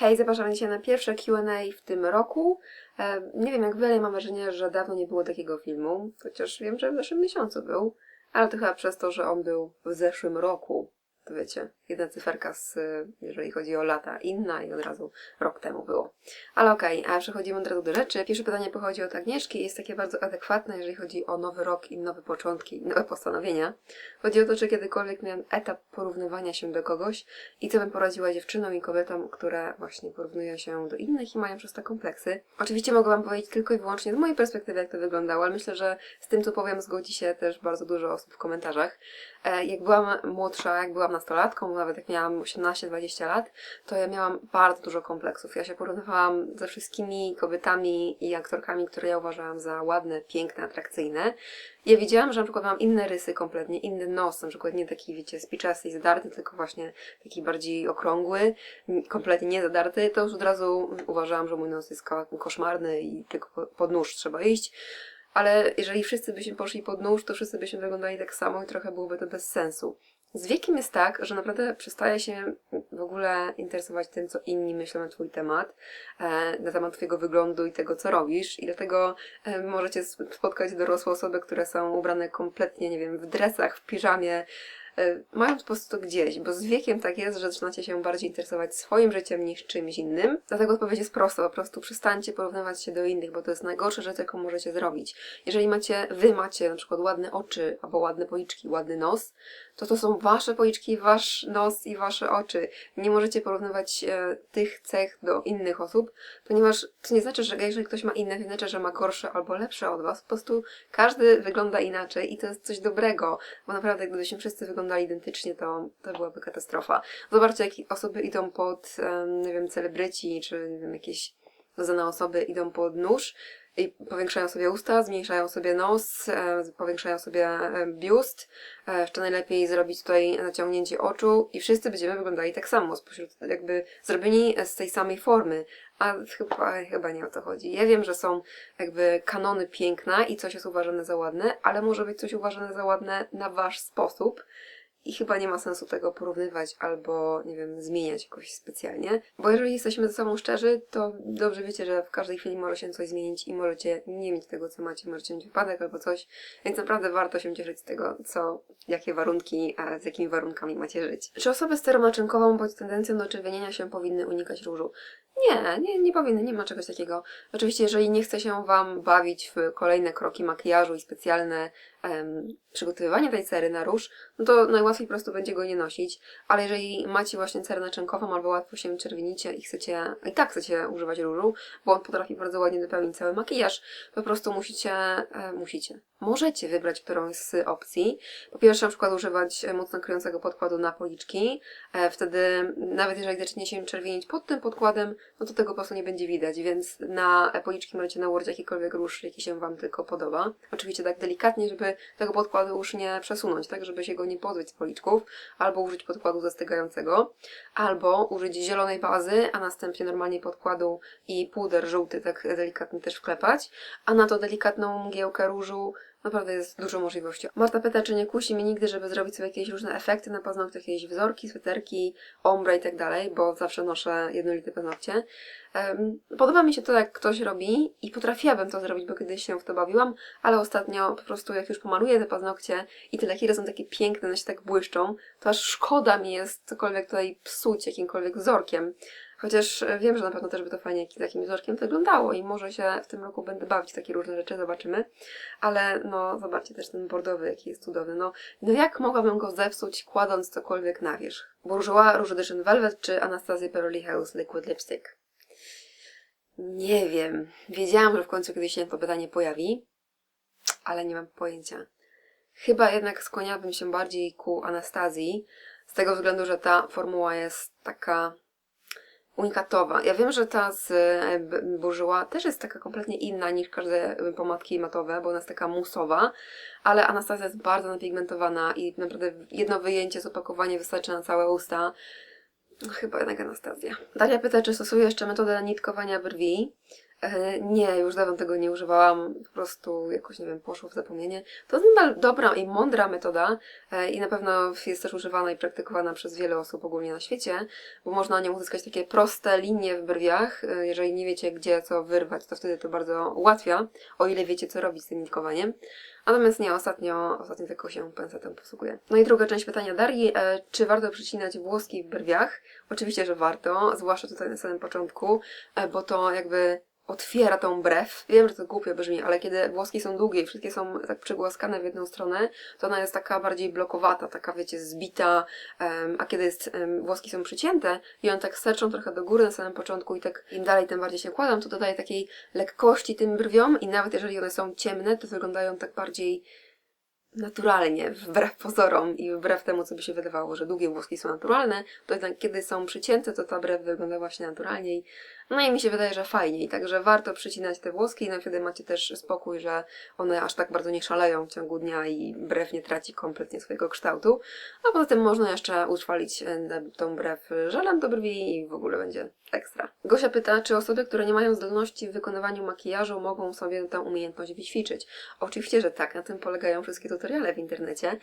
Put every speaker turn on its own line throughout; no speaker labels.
Hej, zapraszam dzisiaj na pierwsze Q&A w tym roku. E, nie wiem jak wy, ale mam wrażenie, że dawno nie było takiego filmu, chociaż wiem, że w zeszłym miesiącu był, ale to chyba przez to, że on był w zeszłym roku. To wiecie, jedna cyferka, z, jeżeli chodzi o lata, inna i od razu rok temu było. Ale okej, a przechodzimy od razu do rzeczy. Pierwsze pytanie pochodzi od Agnieszki i jest takie bardzo adekwatne, jeżeli chodzi o nowy rok i nowe początki, i nowe postanowienia. Chodzi o to, czy kiedykolwiek miałem etap porównywania się do kogoś i co bym poradziła dziewczynom i kobietom, które właśnie porównują się do innych i mają przez to kompleksy. Oczywiście mogę Wam powiedzieć tylko i wyłącznie z mojej perspektywy, jak to wyglądało, ale myślę, że z tym, co powiem, zgodzi się też bardzo dużo osób w komentarzach. E, Jak byłam młodsza, jak byłam nastolatką, nawet jak miałam 18-20 lat, to ja miałam bardzo dużo kompleksów. Ja się porównywałam ze wszystkimi kobietami i aktorkami, które ja uważałam za ładne, piękne, atrakcyjne. Ja widziałam, że na przykład mam inne rysy kompletnie, inny nos, na przykład nie taki, wiecie, spiczasty i zadarty, tylko właśnie taki bardziej okrągły, kompletnie nie zadarty, to już od razu uważałam, że mój nos jest ko- koszmarny i tylko po- pod nóż trzeba iść. Ale jeżeli wszyscy byśmy poszli pod nóż, to wszyscy byśmy wyglądali tak samo i trochę byłoby to bez sensu. Z wiekiem jest tak, że naprawdę przestaje się w ogóle interesować tym, co inni myślą na Twój temat, e, na temat Twojego wyglądu i tego, co robisz. I dlatego e, możecie sp- spotkać dorosłe osoby, które są ubrane kompletnie, nie wiem, w dresach, w piżamie, e, mając po prostu gdzieś, bo z wiekiem tak jest, że zaczynacie się bardziej interesować swoim życiem niż czymś innym. Dlatego odpowiedź jest prosta, po prostu przestańcie porównywać się do innych, bo to jest najgorsza rzecz, jaką możecie zrobić. Jeżeli macie, wy macie na przykład ładne oczy, albo ładne policzki, ładny nos, to to są wasze policzki, wasz nos i wasze oczy. Nie możecie porównywać e, tych cech do innych osób, ponieważ to nie znaczy, że jeżeli ktoś ma inne, to nie znaczy, że ma gorsze albo lepsze od was. Po prostu każdy wygląda inaczej i to jest coś dobrego, bo naprawdę gdybyśmy wszyscy wyglądali identycznie, to, to byłaby katastrofa. Zobaczcie, jakie osoby idą pod, nie wiem, celebryci, czy nie wiem, jakieś znane osoby idą pod nóż i powiększają sobie usta, zmniejszają sobie nos, powiększają sobie biust. E, jeszcze najlepiej zrobić tutaj naciągnięcie oczu i wszyscy będziemy wyglądali tak samo, spośród jakby zrobieni z tej samej formy. A chyba, chyba nie o to chodzi. Ja wiem, że są jakby kanony piękna i coś jest uważane za ładne, ale może być coś uważane za ładne na wasz sposób. I chyba nie ma sensu tego porównywać albo, nie wiem, zmieniać jakoś specjalnie. Bo jeżeli jesteśmy ze sobą szczerzy, to dobrze wiecie, że w każdej chwili może się coś zmienić i możecie nie mieć tego, co macie, możecie mieć wypadek albo coś. Więc naprawdę warto się cieszyć z tego, co, jakie warunki, a z jakimi warunkami macie żyć. Czy osoby z steromaczynkową bądź tendencją do czerwienienia się powinny unikać różu? Nie, nie, nie powinny, nie ma czegoś takiego. Oczywiście, jeżeli nie chce się Wam bawić w kolejne kroki makijażu i specjalne em, przygotowywanie tej cery na róż, no to najłatwiej po prostu będzie go nie nosić, ale jeżeli macie właśnie cerę naczynkową albo łatwo się czerwienicie i chcecie, i tak chcecie używać różu, bo on potrafi bardzo ładnie dopełnić cały makijaż, po prostu musicie, e, musicie, możecie wybrać którąś z opcji. Po pierwsze na przykład używać mocno kryjącego podkładu na policzki, e, wtedy nawet jeżeli zacznie się czerwienić pod tym podkładem, no to tego po prostu nie będzie widać, więc na e, policzki możecie nałożyć jakikolwiek róż, jaki się Wam tylko podoba. Oczywiście tak delikatnie, żeby tego podkładu już nie przesunąć, tak, żeby się go nie pozbyć policzków, albo użyć podkładu zastygającego, albo użyć zielonej bazy, a następnie normalnie podkładu i puder żółty tak delikatnie też wklepać, a na to delikatną mgiełkę różu Naprawdę jest dużo możliwości. Marta pyta, czy nie kusi mnie nigdy, żeby zrobić sobie jakieś różne efekty na paznokciach, jakieś wzorki, sweterki, ombre i tak dalej, bo zawsze noszę jednolite paznokcie. Podoba mi się to, jak ktoś robi i potrafiłabym to zrobić, bo kiedyś się w to bawiłam, ale ostatnio po prostu jak już pomaluję te paznokcie i te lakiery są takie piękne, one się tak błyszczą, to aż szkoda mi jest cokolwiek tutaj psuć jakimkolwiek wzorkiem. Chociaż e, wiem, że na pewno też by to fajnie jak- takim wzorkiem wyglądało i może się w tym roku będę bawić takie różne rzeczy, zobaczymy. Ale no, zobaczcie też ten bordowy, jaki jest cudowny. No, no jak mogłabym go zepsuć, kładąc cokolwiek na wierzch? Bourjois Rouge Edition Velvet czy Anastasia Beverly Hills Liquid Lipstick? Nie wiem. Wiedziałam, że w końcu kiedyś się to pytanie pojawi, ale nie mam pojęcia. Chyba jednak skłaniałabym się bardziej ku Anastazji, z tego względu, że ta formuła jest taka unikatowa. Ja wiem, że ta z e, B- Bourjois też jest taka kompletnie inna niż każde pomadki matowe, bo ona jest taka musowa, ale Anastazja jest bardzo napigmentowana i naprawdę jedno wyjęcie z opakowania wystarczy na całe usta. No, chyba jednak Anastazja. Daria pyta, czy stosuje jeszcze metodę nitkowania brwi. E, Nie, już dawno tego nie używałam, po prostu jakoś, nie wiem, poszło w zapomnienie. To jest nadal dobra i mądra metoda e, i na pewno jest też używana i praktykowana przez wiele osób ogólnie na świecie, bo można nią uzyskać takie proste linie w brwiach. E, Jeżeli nie wiecie, gdzie co wyrwać, to wtedy to bardzo ułatwia, o ile wiecie, co robić z tym nitkowaniem. Natomiast nie, ostatnio, ostatnio tylko się pensetem posługuję. No i druga część pytania Darii, czy warto przycinać włoski w brwiach? Oczywiście, że warto, zwłaszcza tutaj na samym początku, bo to jakby otwiera tą brew. Wiem, że to głupio brzmi, ale kiedy włoski są długie i wszystkie są tak przygłaskane w jedną stronę, to ona jest taka bardziej blokowata, taka wiecie, zbita, em, a kiedy jest, em, włoski są przycięte i one tak sterczą trochę do góry na samym początku i tak im dalej, tym bardziej się kładą, to dodaje takiej lekkości tym brwiom i nawet jeżeli one są ciemne, to wyglądają tak bardziej naturalnie, wbrew pozorom i wbrew temu, co by się wydawało, że długie włoski są naturalne, to jednak kiedy są przycięte, to ta brew wygląda właśnie naturalniej. No i mi się wydaje, że fajniej, także warto przycinać te włoski no wtedy macie też spokój, że one aż tak bardzo nie szaleją w ciągu dnia i brew nie traci kompletnie swojego kształtu. A poza tym można jeszcze utrwalić e, tą brew żelem do brwi i w ogóle będzie ekstra. Gosia pyta, czy osoby, które nie mają zdolności w wykonywaniu makijażu mogą sobie tę umiejętność wyćwiczyć? Oczywiście, że tak, na tym polegają wszystkie tutoriale w internecie.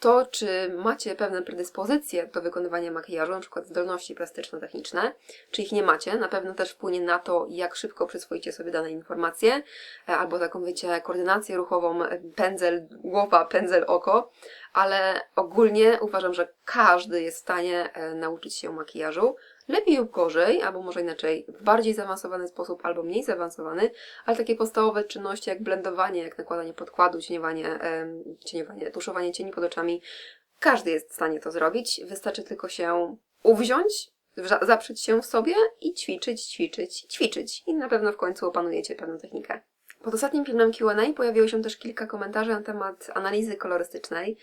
To, czy macie pewne predyspozycje do wykonywania makijażu, na przykład zdolności plastyczno-techniczne, czy ich nie macie, na pewno też wpłynie na to, jak szybko przyswoicie sobie dane informacje, e, albo taką, wiecie, koordynację ruchową, e, pędzel głowa, pędzel oko, ale ogólnie uważam, że każdy jest w stanie e, nauczyć się makijażu, lepiej lub gorzej, albo może inaczej, w bardziej zaawansowany sposób, albo mniej zaawansowany, ale takie podstawowe czynności jak blendowanie, jak nakładanie podkładu, cieniowanie, cieniowanie tuszowanie cieni pod oczami, każdy jest w stanie to zrobić. Wystarczy tylko się uwziąć, zaprzeć się w sobie i ćwiczyć, ćwiczyć, ćwiczyć. I na pewno w końcu opanujecie pewną technikę. Pod ostatnim filmem Q&A pojawiło się też kilka komentarzy na temat analizy kolorystycznej.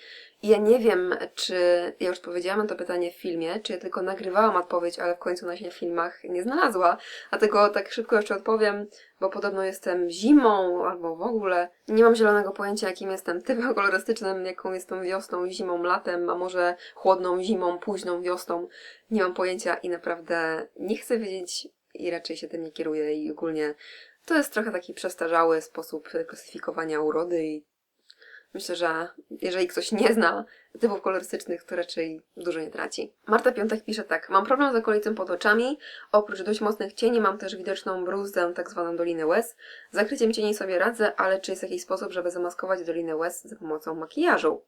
I ja nie wiem, czy ja już powiedziałam na to pytanie w filmie, czy ja tylko nagrywałam odpowiedź, ale w końcu ona się w filmach nie znalazła. Dlatego tak szybko jeszcze odpowiem, bo podobno jestem zimą albo w ogóle. Nie mam zielonego pojęcia, jakim jestem typem kolorystycznym, jaką jestem wiosną, zimą, latem, a może chłodną zimą, późną wiosną. Nie mam pojęcia i naprawdę nie chcę wiedzieć i raczej się tym nie kieruję i ogólnie to jest trochę taki przestarzały sposób klasyfikowania urody i myślę, że jeżeli ktoś nie zna typów kolorystycznych, to raczej dużo nie traci. Marta Piątek pisze tak. Mam problem z okolicą pod oczami. Oprócz dość mocnych cieni mam też widoczną bruzdę, tak zwaną dolinę łez. Z zakryciem cieni sobie radzę, ale czy jest jakiś sposób, żeby zamaskować dolinę łez za pomocą makijażu?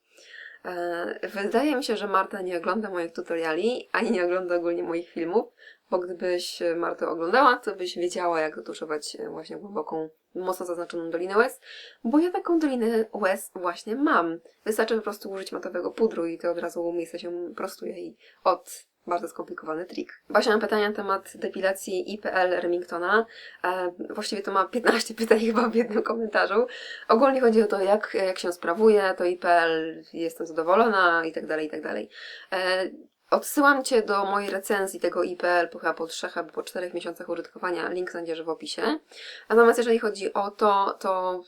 E, Wydaje mi się, że Marta nie ogląda moich tutoriali, ani nie ogląda ogólnie moich filmów, bo gdybyś e, Martę oglądała, to byś wiedziała, jak dotuszować e, właśnie głęboką, mocno zaznaczoną dolinę łez, bo ja taką dolinę łez właśnie mam. Wystarczy po prostu użyć matowego pudru i to od razu miejsce się prostuje i od bardzo skomplikowany trik. Basia ma pytania na temat depilacji IPL Remingtona. E, właściwie to ma 15 pytań chyba w jednym komentarzu. Ogólnie chodzi o to, jak, jak się sprawuje, to IPL, jestem zadowolona i tak dalej, i tak dalej. E, Odsyłam Cię do mojej recenzji tego IPL po chyba po 3 albo po 4 miesiącach użytkowania. Link znajdziesz w opisie. Natomiast jeżeli chodzi o to, to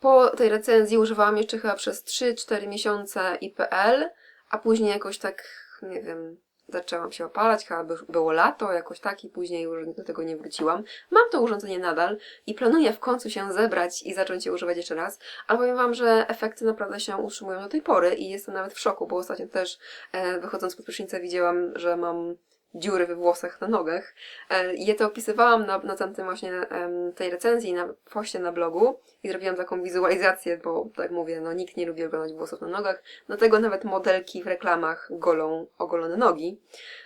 po tej recenzji używałam jeszcze chyba przez 3-4 miesiące IPL, a później jakoś tak, nie wiem, zaczęłam się opalać, chyba by- było lato, jakoś tak i później już do tego nie wróciłam. Mam to urządzenie nadal i planuję w końcu się zebrać i zacząć je używać jeszcze raz, ale powiem Wam, że efekty naprawdę się utrzymują do tej pory i jestem nawet w szoku, bo ostatnio też e, wychodząc pod prysznicę widziałam, że mam dziury we włosach na nogach. E, I ja to opisywałam na, na tamtym właśnie em, tej recenzji, na poście na blogu i zrobiłam taką wizualizację, bo tak mówię, no nikt nie lubi oglądać włosów na nogach, dlatego nawet modelki w reklamach golą ogolone nogi,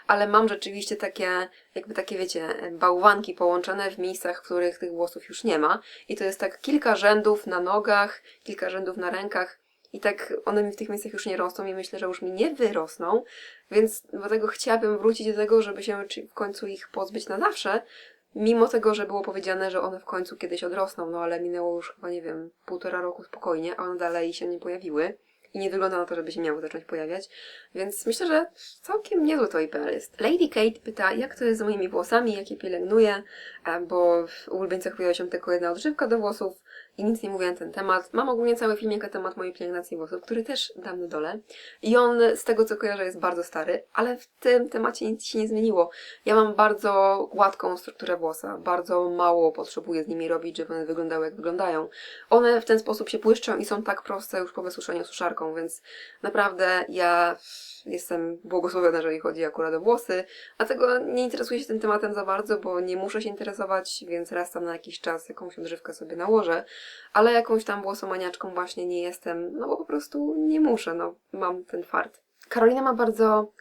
ale mam rzeczywiście takie, jakby takie wiecie, bałwanki połączone w miejscach, w których tych włosów już nie ma. I to jest tak kilka rzędów na nogach, kilka rzędów na rękach i tak one mi w tych miejscach już nie rosną i myślę, że już mi nie wyrosną, więc dlatego chciałabym wrócić do tego, żeby się w końcu ich pozbyć na zawsze, mimo tego, że było powiedziane, że one w końcu kiedyś odrosną, no ale minęło już chyba, nie wiem, półtora roku spokojnie, a one dalej się nie pojawiły i nie wygląda na to, żeby się miały zacząć pojawiać, więc myślę, że całkiem niezły to IPL jest. Lady Kate pyta, jak to jest z moimi włosami, jak je pielęgnuję, e, bo w ulubieńcach pojawia się tylko jedna odżywka do włosów, i nic nie mówię na ten temat. Mam ogólnie cały filmik na temat mojej pielęgnacji włosów, który też dam na dole. I on, z tego co kojarzę, jest bardzo stary, ale w tym temacie nic się nie zmieniło. Ja mam bardzo gładką strukturę włosa, bardzo mało potrzebuję z nimi robić, żeby one wyglądały jak wyglądają. One w ten sposób się błyszczą i są tak proste już po wysuszeniu suszarką, więc naprawdę ja jestem błogosławiona, jeżeli chodzi akurat o włosy, dlatego nie interesuję się tym tematem za bardzo, bo nie muszę się interesować, więc raz tam na jakiś czas jakąś odżywkę sobie nałożę, ale jakąś tam włosomaniaczką właśnie nie jestem, no bo po prostu nie muszę, no mam ten fart. Karolina ma bardzo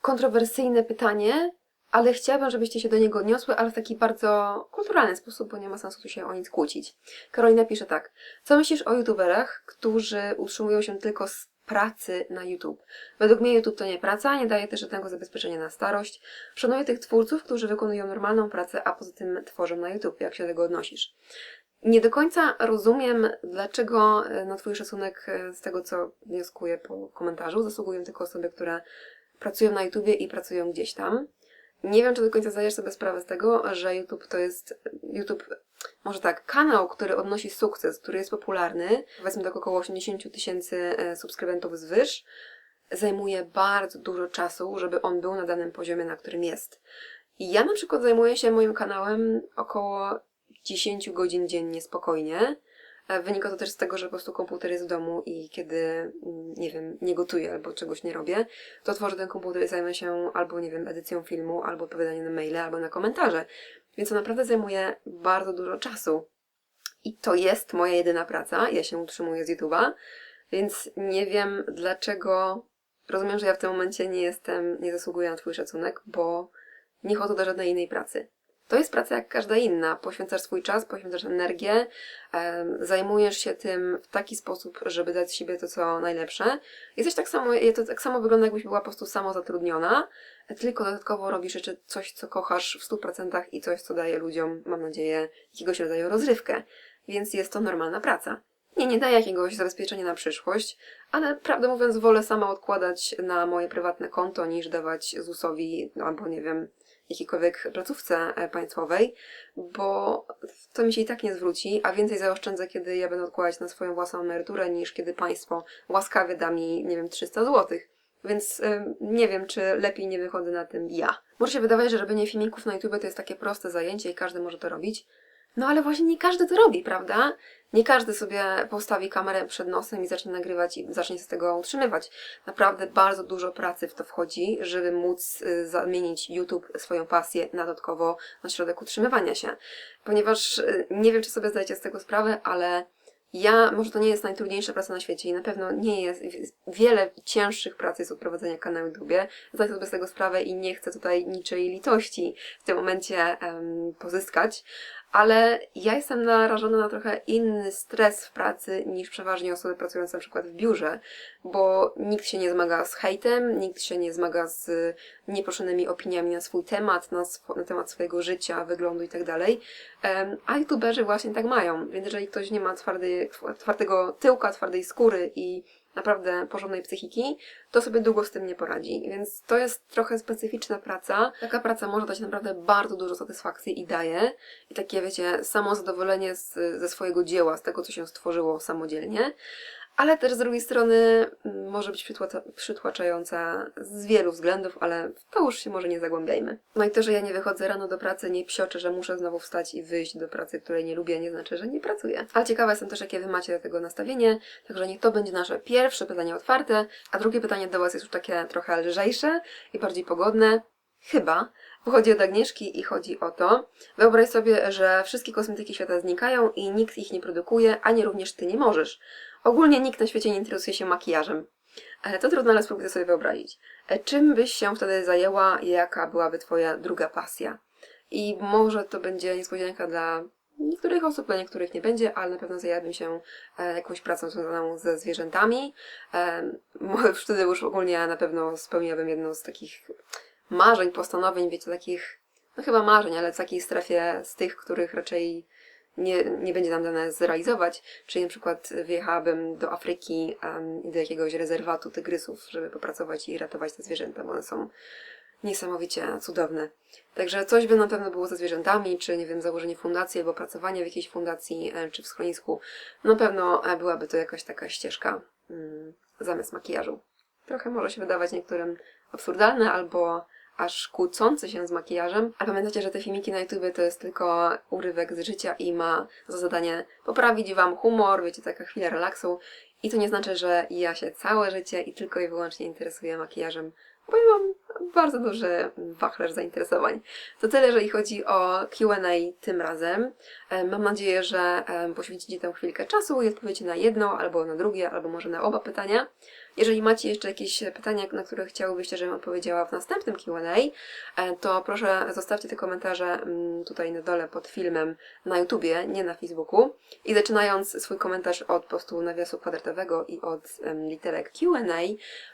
kontrowersyjne pytanie, ale chciałabym, żebyście się do niego odniosły, ale w taki bardzo kulturalny sposób, bo nie ma sensu tu się o nic kłócić. Karolina pisze tak. Co myślisz o youtuberach, którzy utrzymują się tylko z pracy na YouTube? Według mnie YouTube to nie praca, nie daje też żadnego zabezpieczenia na starość. Szanuję tych twórców, którzy wykonują normalną pracę, a poza tym tworzą na YouTube. Jak się do tego odnosisz? Nie do końca rozumiem, dlaczego e, na Twój szacunek, e, z tego co wnioskuję po komentarzu, zasługują tylko osoby, które pracują na YouTubie i pracują gdzieś tam. Nie wiem, czy do końca zdajesz sobie sprawę z tego, że YouTube to jest, YouTube, może tak, kanał, który odnosi sukces, który jest popularny, powiedzmy tak około 80 tysięcy e, subskrybentów zwyż, zajmuje bardzo dużo czasu, żeby on był na danym poziomie, na którym jest. I ja na przykład zajmuję się moim kanałem około 10 godzin dziennie spokojnie. E, Wynika to też z tego, że po prostu komputer jest w domu i kiedy, mm, nie wiem, nie gotuję albo czegoś nie robię, to otworzę ten komputer i zajmę się albo, nie wiem, edycją filmu, albo odpowiadaniem na maile, albo na komentarze. Więc to naprawdę zajmuje bardzo dużo czasu. I to jest moja jedyna praca. Ja się utrzymuję z YouTube'a, więc nie wiem dlaczego. Rozumiem, że ja w tym momencie nie jestem, nie zasługuję na Twój szacunek, bo nie chodzę do żadnej innej pracy. To jest praca jak każda inna. Poświęcasz swój czas, poświęcasz energię, zajmujesz się tym w taki sposób, żeby dać siebie to, co najlepsze. Jesteś tak samo, to tak samo wygląda, jakbyś była po prostu samozatrudniona, tylko dodatkowo robisz jeszcze coś, co kochasz w 100% i coś, co daje ludziom, mam nadzieję, jakiegoś rodzaju rozrywkę. Więc jest to normalna praca. Nie, nie daje jakiegoś zabezpieczenia na przyszłość, ale prawdę mówiąc, wolę sama odkładać na moje prywatne konto, niż dawać ZUS-owi albo nie wiem, jakiejkolwiek placówce e, państwowej, bo to mi się i tak nie zwróci, a więcej zaoszczędzę, kiedy ja będę odkładać na swoją własną emeryturę, niż kiedy państwo łaskawie da mi, nie wiem, 300 zł. Więc ym, nie wiem, czy lepiej nie wychodzę na tym ja. Może się wydawać, że robienie filmików na YouTube to jest takie proste zajęcie i każdy może to robić. No ale właśnie nie każdy to robi, prawda? Nie każdy sobie postawi kamerę przed nosem i zacznie nagrywać i zacznie się z tego utrzymywać. Naprawdę bardzo dużo pracy w to wchodzi, żeby móc y, zamienić YouTube swoją pasję na dodatkowo na środek utrzymywania się. Ponieważ y, nie wiem, czy sobie zdajecie z tego sprawę, ale ja, może to nie jest najtrudniejsza praca na świecie i na pewno nie jest, wiele cięższych prac jest od prowadzenia kanału YouTube. Zdaję sobie z tego sprawę i nie chcę tutaj niczej litości w tym momencie um, pozyskać, ale ja jestem narażona na trochę inny stres w pracy niż przeważnie osoby pracujące na przykład w biurze, bo nikt się nie zmaga z hejtem, nikt się nie zmaga z nieproszonymi opiniami na swój temat, na, sw na temat swojego życia, wyglądu itd. Um, a youtuberzy właśnie tak mają, więc jeżeli ktoś nie ma twardej, twardego tyłka, twardej skóry i naprawdę porządnej psychiki, to sobie długo z tym nie poradzi. Więc to jest trochę specyficzna praca. Taka praca może dać naprawdę bardzo dużo satysfakcji i daje. I takie, wiecie, samo zadowolenie z, ze swojego dzieła, z tego, co się stworzyło samodzielnie ale też z drugiej strony mm, może być przytłaczająca z wielu względów, ale w to już się może nie zagłębiajmy. No i to, że ja nie wychodzę rano do pracy, nie psioczę, że muszę znowu wstać i wyjść do pracy, której nie lubię, nie znaczy, że nie pracuję. Ale ciekawa jestem też, jakie Wy macie do tego nastawienie, także niech to będzie nasze pierwsze pytanie otwarte, a drugie pytanie do Was jest już takie trochę lżejsze i bardziej pogodne. Chyba, bo chodzi od Agnieszki i chodzi o to, wyobraź sobie, że wszystkie kosmetyki świata znikają i nikt ich nie produkuje, ani również Ty nie możesz. Ogólnie nikt na świecie nie interesuje się makijażem. E, to trudno, ale spróbuj to sobie wyobrazić. E, czym byś się wtedy zajęła, jaka byłaby Twoja druga pasja? I może to będzie niespodzianka dla niektórych osób, dla niektórych nie będzie, ale na pewno zajęłabym się e, jakąś pracą związaną ze zwierzętami. Wtedy już ogólnie na pewno spełniłabym jedną z takich marzeń, postanowień, wiecie, takich, no chyba marzeń, ale w takiej strefie z tych, których raczej nie, nie będzie nam dane zrealizować, czyli na przykład wyjechałabym do Afryki, do jakiegoś rezerwatu tygrysów, żeby popracować i ratować te zwierzęta, bo one są niesamowicie cudowny. Także coś by na pewno było ze zwierzętami, czy nie wiem, założenie fundacji albo pracowanie w jakiejś fundacji, czy w schronisku. Na pewno e, byłaby to jakaś taka ścieżka mm, zamiast makijażu. Trochę może się wydawać niektórym absurdalne albo aż kłócące się z makijażem. A pamiętajcie, że te filmiki na YouTube to jest tylko urywek z życia i ma za zadanie poprawić Wam humor, wiecie, taka chwila relaksu. I to nie znaczy, że ja się całe życie i tylko i wyłącznie interesuję makijażem, bo ja mam bardzo duży wachlarz zainteresowań. To tyle, jeżeli chodzi o Q&A tym razem. E, Mam nadzieję, że e, poświęcicie tę chwilkę czasu i odpowiecie na jedno, albo na drugie, albo może na oba pytania. Jeżeli macie jeszcze jakieś pytania, na które chciałybyście, żebym odpowiedziała w następnym Q&A, e, to proszę zostawcie te komentarze mm, tutaj na dole pod filmem na YouTubie, nie na Facebooku. I zaczynając swój komentarz od prostu nawiasu kwadratowego i od literek Q&A,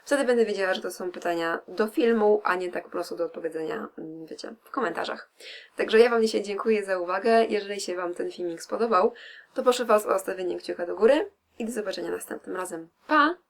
wtedy będę wiedziała, że to są pytania do filmu, a nie tak po prostu do odpowiedzenia, mm, wiecie, w komentarzach. Także ja Wam dzisiaj dziękuję za uwagę. Jeżeli się Wam ten filmik spodobał, to proszę Was o zostawienie kciuka do góry i do zobaczenia następnym razem. Pa!